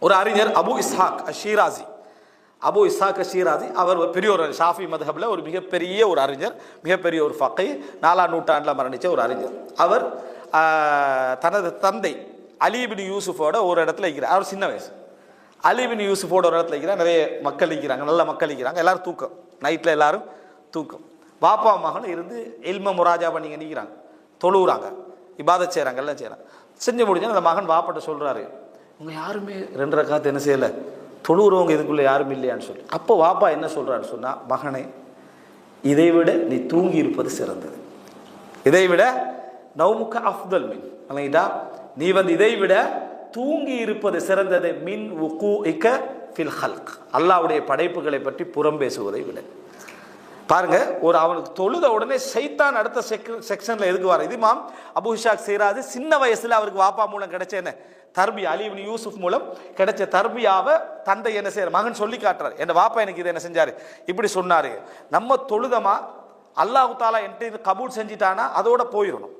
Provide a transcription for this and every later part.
ஒரு அறிஞர் அபு இஸ்ஹாக் ஷீராசி அபு இஸ்ஹாக் ஷீராசி அவர் பெரிய ஒரு ஷாஃபி மதஹபில் ஒரு மிகப்பெரிய ஒரு அறிஞர் மிகப்பெரிய ஒரு ஃபக்கை நாலாம் நூற்றாண்டில் மரணித்த ஒரு அறிஞர். அவர் தனது தந்தை அலிபின் யூசுஃபோட ஒரு இடத்துல இருக்கிறார். அவர் சின்ன வயசு. அலிபின் யூசுஃபோட ஒரு இடத்துல இருக்கிறார். நிறைய மக்கள் இருக்கிறாங்க நல்ல மக்கள் இருக்கிறாங்க. எல்லோரும் தூக்கம். நைட்டில் எல்லாரும் தூக்கம். பாப்பா மகனும் இருந்து எல்ம முராஜா பண்ணிங்க நிற்கிறாங்க தொழுகிறாங்க இபாதை செய்கிறாங்க எல்லாம் செய்கிறாங்க செஞ்சு முடிஞ்சு அந்த மகன் பாப்பாட்ட சொல்கிறாரு இவங்க யாருமே ரெண்டு ரக்காத்து என்ன செய்யலை? தொழுகிறவங்க இதுக்குள்ளே யாரும் இல்லையான்னு சொல்லி. அப்போ வாப்பா என்ன சொல்கிறான்னு சொன்னால் மகனே இதை விட நீ தூங்கி இருப்பது சிறந்தது. இதை விட நவுமுக்க அஃப்தல் மின். இல்லைங்களா நீ வந்து இதை விட தூங்கி இருப்பது சிறந்தது மின் உக்கு இக்க ஃபில் ஹல்க். அல்லாவுடைய படைப்புகளை பற்றி புறம் பேசுவதை விட. பாருங்க ஒரு அவனுக்கு தொழுத உடனே சைத்தான் அடுத்த செக்ஷன்ல எதுக்கு வர இது மாம் அபு செய்கிறாது சின்ன வயசுல அவருக்கு வாப்பா மூலம் கிடைச்ச என்ன? தர்பியா அலி இப்னு யூசுப் மூலம் கிடைச்ச தர்பியாவை தந்தை என்ன செய்யற மகன் சொல்லி காட்டுறாரு. என் வாப்பா எனக்கு இதை என்ன செஞ்சாரு? இப்படி சொன்னாரு. நம்ம தொழுதமா அல்லாஹு தாலா என்கிட்ட இது கபூல் செஞ்சிட்டானா? அதோட போயிடணும்.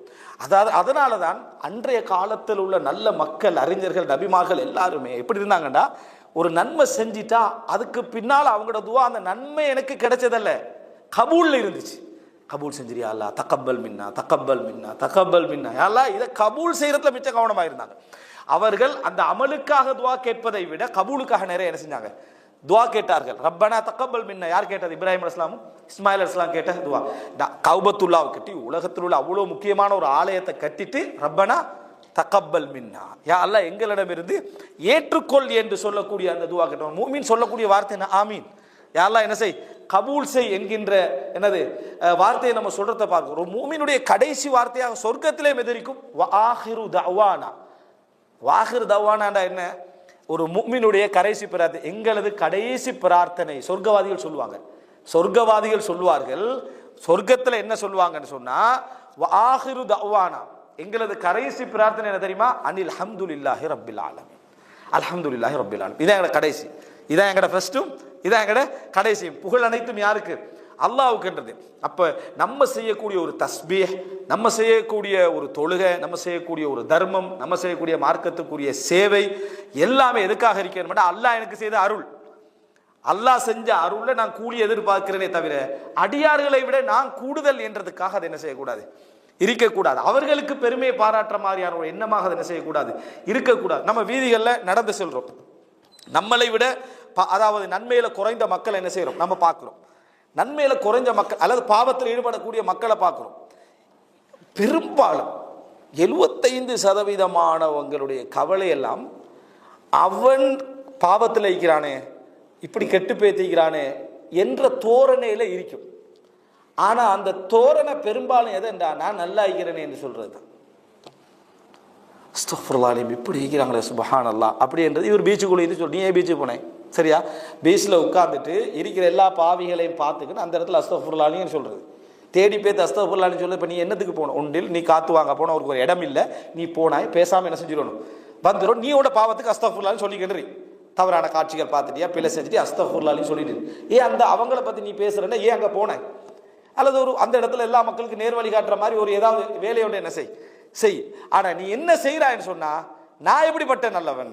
அதாவது அதனால தான் அன்றைய காலத்தில் உள்ள நல்ல மக்கள் அறிஞர்கள் நபிமார்கள் எல்லாருமே எப்படி இருந்தாங்கன்னா ஒரு நன்மை செஞ்சிட்டா அதுக்கு பின்னால் அவங்களோட துவா அந்த நன்மை எனக்கு கிடைச்சதல்ல. கபூலில் இருந்துச்சு. கபூல் செஞ்சிரியா? அல்லா தக்கப்பல் மின்னா தக்கப்பல் மின்னா தக்கப்பல் மின்னா. அல்லா இதை கபூல் செய்கிறதுல மிச்ச கவனமாக இருந்தாங்க. அவர்கள் அந்த அமலுக்காக துவா கேட்பதை விட கபூலுக்காக நிறைய என்ன செஞ்சாங்க? துவா கேட்டார்கள். ரப்பனா தக்கபல் மின்ன. யார் கேட்டது? இப்ராஹிம் அஸ்லாமும் இஸ்மாயில் அஸ்லாம் கேட்ட துவா. கௌபத்துல்லாவை கட்டி உலகத்தில் உள்ள அவ்வளோ முக்கியமான ஒரு ஆலயத்தை கட்டிட்டு ரப்பனா தக்கப்பல் மின்னா. யா அல்ல எங்களிடமிருந்து ஏற்றுக்கொள் என்று சொல்லக்கூடிய அந்த துவா கேட்டோம். மூமின் சொல்லக்கூடிய வார்த்தை என்ன? ஆமீன். யாரெல்லாம் என்ன செய்? கபூல் செய் என்கின்ற என்னது வார்த்தையை நம்ம சொல்றத பார்க்கிறோம் ஒரு மூமினுடைய கடைசி வார்த்தையாக சொர்க்கத்திலே மெதரிக்கும் வாஹிரு தவானா வாஹிரு தவானாண்டா என்ன? ஒரு மூமினுடைய கடைசி பிரார்த்தனை எங்களது கடைசி பிரார்த்தனை சொர்க்கவாதிகள் சொல்லுவாங்க. சொர்க்கவாதிகள் சொல்லுவார்கள் சொர்க்கத்தில் என்ன சொல்லுவாங்கன்னு சொன்னா வாஹிரு தவானா எங்களது கடைசி பிரார்த்தனை என்ன தெரியுமா? அனில் ஹம்துலில்லாஹி ரப்பில் ஆலமீன். அல்ஹம்துலில்லாஹி ரபில் ஆலமீன். இதான் எங்களோட கடைசி. இதான் எங்களோட ஃபர்ஸ்ட்டும் இதான் எங்கட? கடைசியும் புகழ் அனைத்தும் யாருக்கு? அல்லாவுக்குன்றது. அப்போ நம்ம செய்யக்கூடிய ஒரு தஸ்பிய நம்ம செய்யக்கூடிய ஒரு தொழுகை நம்ம செய்யக்கூடிய ஒரு தர்மம் நம்ம செய்யக்கூடிய மார்க்கத்துக்குரிய சேவை எல்லாமே எதுக்காக இருக்கிறேன் அல்லாஹ் எனக்கு செய்த அருள். அல்லாஹ் செஞ்ச அருளை நான் கூலி எதிர்பார்க்கிறேனே தவிர அடியார்களை விட நான் கூடுதல் என்றதுக்காக அதை என்ன செய்யக்கூடாது? இருக்கக்கூடாது. அவர்களுக்கு பெருமையை பாராட்டுற மாதிரியான ஒரு எண்ணமாக அதை என்ன செய்யக்கூடாது? இருக்கக்கூடாது. நம்ம வீதிகளில் நடந்து செல்கிறோம் நம்மளை விட அதாவது நன்மையில் குறைந்த மக்களை என்ன செய்கிறோம் நம்ம பார்க்குறோம். நன்மையில் குறைஞ்ச மக்கள் அல்லது பாவத்தில் ஈடுபடக்கூடிய மக்களை பார்க்குறோம். பெரும்பாலும் எழுபத்தைந்து சதவீதமானவங்களுடைய கவலை எல்லாம் அவன் பாவத்தில் இருக்கிறானே இப்படி கெட்டு பேத்திக்கிறானே என்ற தோரணையில் இருக்கும். ஆனால் அந்த தோரணை பெரும்பாலும் எதென்றா நான் நல்லா இருக்கிறேனே என்று சொல்கிறது தான். இப்படி இருக்கிறாங்களே சுபஹான் அல்லா அப்படின்றது இவர் பீச்சுக்குள்ளே இருந்து சொல்லி நீ ஏன் பீச்சுக்கு போனேன் சரியா? பீச்சில் உட்காந்துட்டு இருக்கிற எல்லா பாவிகளையும் பார்த்துக்கிட்டு அந்த இடத்துல அஸ்தஃபுல்லாலின்னு சொல்கிறது தேடி பேத்து அஸ்தஃபுல்லான்னு சொல்லி இப்போ நீ என்னத்துக்கு போகணும்? ஒன்றில் நீ காத்து வாங்க போன அவருக்கு ஒரு இடம் இல்லை நீ போனாய் பேசாமல் என்ன செஞ்சிடணும்? வந்துடும் நீயோட பாவத்துக்கு அஸ்தஃபுல்லான்னு சொல்லிக்கிட்டு தவறான காட்சிகள் பார்த்துட்டியா? பிள்ளை செஞ்சுட்டு அஸ்தஃபுல்லான்னு சொல்லிட்டு ஏன் அந்த அவங்கள பற்றி நீ பேசுகிறன்னா ஏன் அங்கே போனேன் அல்லது ஒரு அந்த இடத்துல எல்லா மக்களுக்கு நேர் வழி காட்டுற மாதிரி ஒரு ஏதாவது வேலையோட என்ன செய்? செய். ஆனால் நீ என்ன செய்கிறாய்ன்னு சொன்னால் நான் எப்படிப்பட்ட நல்லவன்?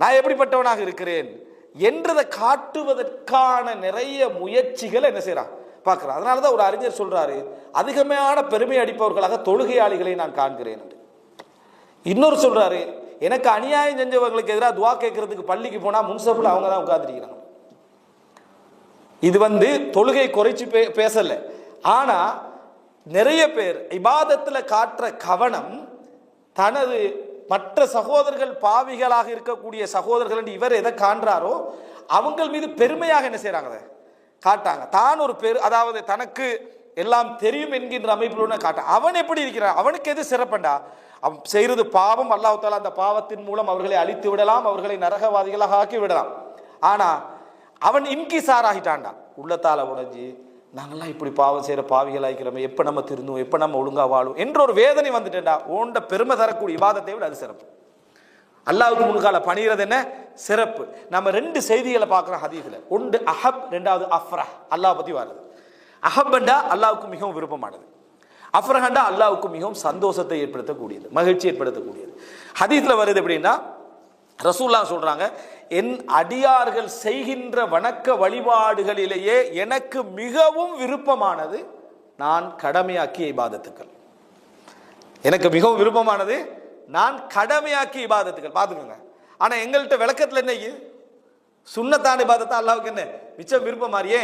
நான் எப்படிப்பட்டவனாக இருக்கிறேன்? என்றதை காட்டுவதற்கான நிறைய முயற்சிகளை என்ன செய்கிறான் பார்க்குறான். அதனால தான் ஒரு அறிஞர் சொல்கிறாரு அதிகமான பெருமை அடிப்பவர்களாக தொழுகையாளிகளை நான் காண்கிறேன் என்று. இன்னொரு சொல்கிறாரு எனக்கு அநியாயம் செஞ்சவர்களுக்கு எதிராக துவா கேட்கறதுக்கு பள்ளிக்கு போனால் முன்சபில் அவங்க தான் உட்காந்துருக்கிறாங்க இது வந்து தொழுகை குறைச்சி பே பேசலை. ஆனால் நிறைய பேர் இபாதத்தில் காட்டுற கவனம் தனது மற்ற சகோதரர்கள் பாவிகளாக இருக்கக்கூடிய சகோதரர்கள் என்று இவர் எதை காண்றாரோ அவங்கள் மீது பெருமையாக என்ன செய்கிறாங்க அதை காட்டாங்க. தான் ஒரு பெரு அதாவது தனக்கு எல்லாம் தெரியும் என்கின்ற அமைப்பில் காட்ட அவன் எப்படி இருக்கிறான்? அவனுக்கு எது சிறப்பண்டா? அவன் செய்கிறது பாவம். அல்லாஹால அந்த பாவத்தின் மூலம் அவர்களை அழித்து விடலாம் அவர்களை நரகவாதிகளாக ஆக்கி விடலாம். ஆனால் அவன் இன்கிசார் ஆகிட்டான்டா. உள்ளத்தால உடைஞ்சு நாங்கெல்லாம் இப்படி பாவம் செய்கிற பாவிகள் எப்போ நம்ம திருந்துவோம்? எப்போ நம்ம ஒழுங்காக வாழும் என்ற ஒரு வேதனை வந்துட்டேன்டா. ஓண்ட பெருமை தரக்கூடிய விவாதத்தை விட அது சிறப்பு. அல்லாவுக்கு முன்கால பணிகிறது என்ன? சிறப்பு. நம்ம ரெண்டு செய்திகளை பார்க்குறோம் ஹதீஸில். ஒன்று அஹப் ரெண்டாவது அஃப்ரா அல்லாஹ் பற்றி வருது. அஹப்பண்டா அல்லாவுக்கு மிகவும் விருப்பமானது. அஃப்ரஹண்டா அல்லாவுக்கு மிகவும் சந்தோஷத்தை ஏற்படுத்தக்கூடியது மகிழ்ச்சி ஏற்படுத்தக்கூடியது. ஹதீஸில் வருது எப்படின்னா ரசூல்லா சொல்கிறாங்க என் அடியார்கள் செய்கின்ற வணக்க வழிபாடுகளிலேயே எனக்கு மிகவும் விருப்பமானது நான் கடமையாக்கிய இபாதத்துக்கள். எனக்கு மிகவும் விருப்பமானது நான் கடமையாக்கிய இபாதத்துக்கள். பார்த்துக்கோங்க. ஆனால் எங்கள்கிட்ட விளக்கத்தில் என்ன சுண்ணத்தான சுண்ணத்தான் அல்லாவுக்கு என்ன? மிச்சம் விருப்பம் மாதிரியே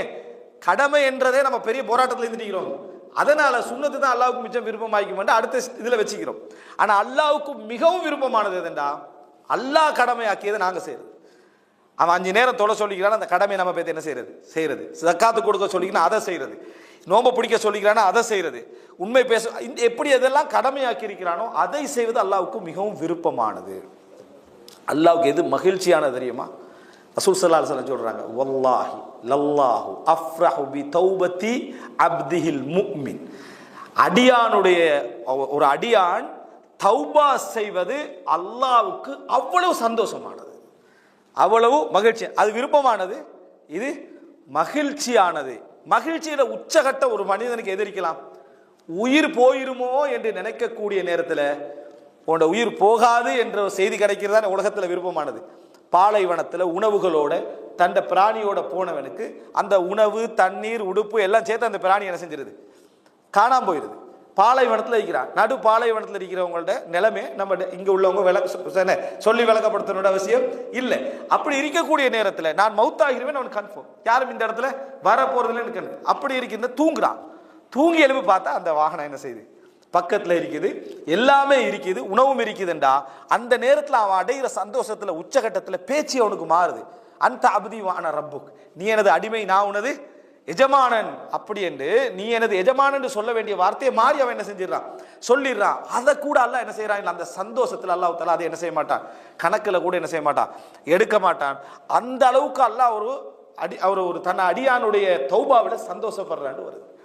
கடமை என்றதே நம்ம பெரிய போராட்டத்தில் இருந்துக்கிறோம் அதனால சுண்ணத்து தான் அல்லாவுக்கு மிச்சம் விருப்பம் விருப்பமாக்கி அடுத்த இதில் வச்சுக்கிறோம். ஆனால் அல்லாவுக்கு மிகவும் விருப்பமானது எதுண்டா? அல்லாஹ் கடமையாக்கியதை நாங்கள் செய்யறது. அவன் அஞ்சு நேரம் தொலை சொல்லிக்கிறான் அந்த கடமை நம்ம பேத்து என்ன செய்யறது? செய்யறது. சக்காத்து கொடுக்க சொல்லிக்கிறான் அதை செய்யறது. நோம்ப பிடிக்க சொல்லிக்கிறானா அதை செய்யறது. உண்மை பேச இந்த- எப்படி எதெல்லாம் கடமையாக்கி இருக்கிறானோ அதை செய்வது அல்லாவுக்கு மிகவும் விருப்பமானது. அல்லாவுக்கு எது மகிழ்ச்சியானது தெரியுமா? ரசூல் சல்லா அலைஹி சொல்கிறாங்க வல்லாஹி லல்லாஹு அஃப்ரஹு பி தௌபத்தி அப்திஹில் முக்மின் அடியானுடைய ஒரு அடியான் தௌபா செய்வது அல்லாவுக்கு அவ்வளவு சந்தோஷமானது. அவ்வளவு மகிழ்ச்சி. அது விருப்பமானது? இது மகிழ்ச்சியானது. மகிழ்ச்சியில உச்சகட்ட ஒரு மனிதனுக்கு எதிர்க்கலாம் உயிர் போயிருமோ என்று நினைக்கக்கூடிய நேரத்தில் உன்னோட உயிர் போகாது என்ற ஒரு செய்தி கிடைக்கிறதா உலகத்தில் விருப்பமானது. பாலைவனத்தில் உணவுகளோட தண்ட பிராணியோட போனவனுக்கு அந்த உணவு தண்ணீர் உடுப்பு எல்லாம் சேர்த்து அந்த பிராணி என்ன செஞ்சிருது? காணாம போயிருது. பாலைவனத்தில் இருக்கிறான். நடு பாலைவனத்தில் இருக்கிறவங்கள்ட்ட நிலைமை நம்ம இங்கே உள்ளவங்க விளக்க என்ன, சொல்லி விளக்கப்படுத்தணும் அவசியம் இல்லை. அப்படி இருக்கக்கூடிய நேரத்தில் நான் மவுத்தாகிறவன் அவன் கன்ஃபார்ம் யாரும் இந்த இடத்துல வர போறதில்லைன்னு அப்படி இருக்கின்ற தூங்குறான். தூங்கி எழுப்பி பார்த்தா அந்த வாகனம் என்ன செய்யுது? பக்கத்தில் இருக்குது எல்லாமே இருக்குது உணவும் இருக்குதுண்டா. அந்த நேரத்தில் அவன் அடைகிற சந்தோஷத்தில் உச்சகட்டத்தில் பேச்சு அவனுக்கு மாறுது. அந்த அபதி வான ரப்புக். நீ எனது அடிமை நான் உனது எஜமானன் அப்படி என்று நீ எனது எஜமானன் என்று சொல்ல வேண்டிய வார்த்தையை மாறி அவன் என்ன செஞ்சிடறான்? சொல்லிடுறான். அதை கூட அல்ல என்ன செய்யறான் அந்த சந்தோஷத்தில் அல்லாஹ் தலா அதை என்ன செய்ய மாட்டான்? கணக்கில் கூட என்ன செய்ய மாட்டான்? எடுக்க மாட்டான். அந்த அளவுக்கு அல்லாஹ் ஒரு அடி அவர் ஒரு தன் அடியானுடைய தௌபாவில் சந்தோஷப்படுறான்னு வருது.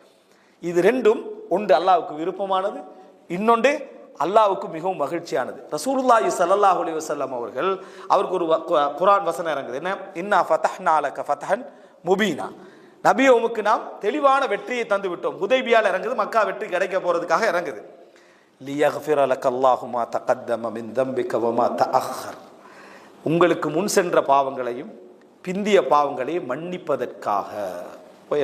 இது ரெண்டும் ஒன்று அல்லாவுக்கு விருப்பமானது இன்னொன்று அல்லாவுக்கு மிகவும் மகிழ்ச்சியானது. ரசூலுல்லாஹி சல்லாஹ் அலி வஸல்லம் அவர்கள் அவருக்கு ஒரு வ- கு- வசனம் இறங்குது. என்ன? இன்னா ஃபதஹ்னாலக ஃபதஹன் முபீனா. நபி உமக்கு நாம் தெளிவான வெற்றியை தந்து விட்டோம். உதவியால் இறங்குது மக்கா வெற்றி கிடைக்க போறதுக்காக இறங்குது. லியக்ஃபிர லக தகத்தம மின் உங்களுக்கு முன் சென்ற பாவங்களையும் பிந்திய பாவங்களையும் மன்னிப்பதற்காக.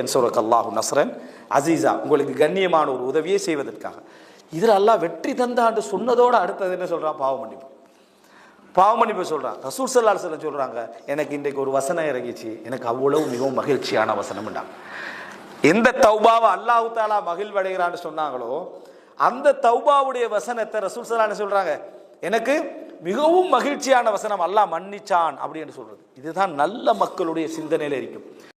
என் சொல்றக்கு அல்லாஹு நஸ்ரன் அசீசா உங்களுக்கு கண்ணியமான ஒரு உதவியை செய்வதற்காக. இதில் அல்லாஹ் வெற்றி தந்தாண்டு சொன்னதோடு அடுத்தது என்ன சொல்றான் பாவம் மன்னிப்பு. பாவ சொல்கிறான் சொல்றான். ரசூல் சல்லா சொல்ல சொல்றாங்க எனக்கு இன்றைக்கு ஒரு வசனம் இறங்கிச்சு. எனக்கு அவ்வளவு மிகவும் மகிழ்ச்சியான வசனம்டா எந்த தௌபாவை அல்லாஹு தாலா மகிழ்வடைகிறான்னு சொன்னாங்களோ அந்த தௌபாவுடைய வசனத்தை ரசூல் சலான்னு சொல்றாங்க எனக்கு மிகவும் மகிழ்ச்சியான வசனம் அல்லாஹ் மன்னிச்சான் அப்படின்னு சொல்றது. இதுதான் நல்ல மக்களுடைய சிந்தனையில் இருக்கும்.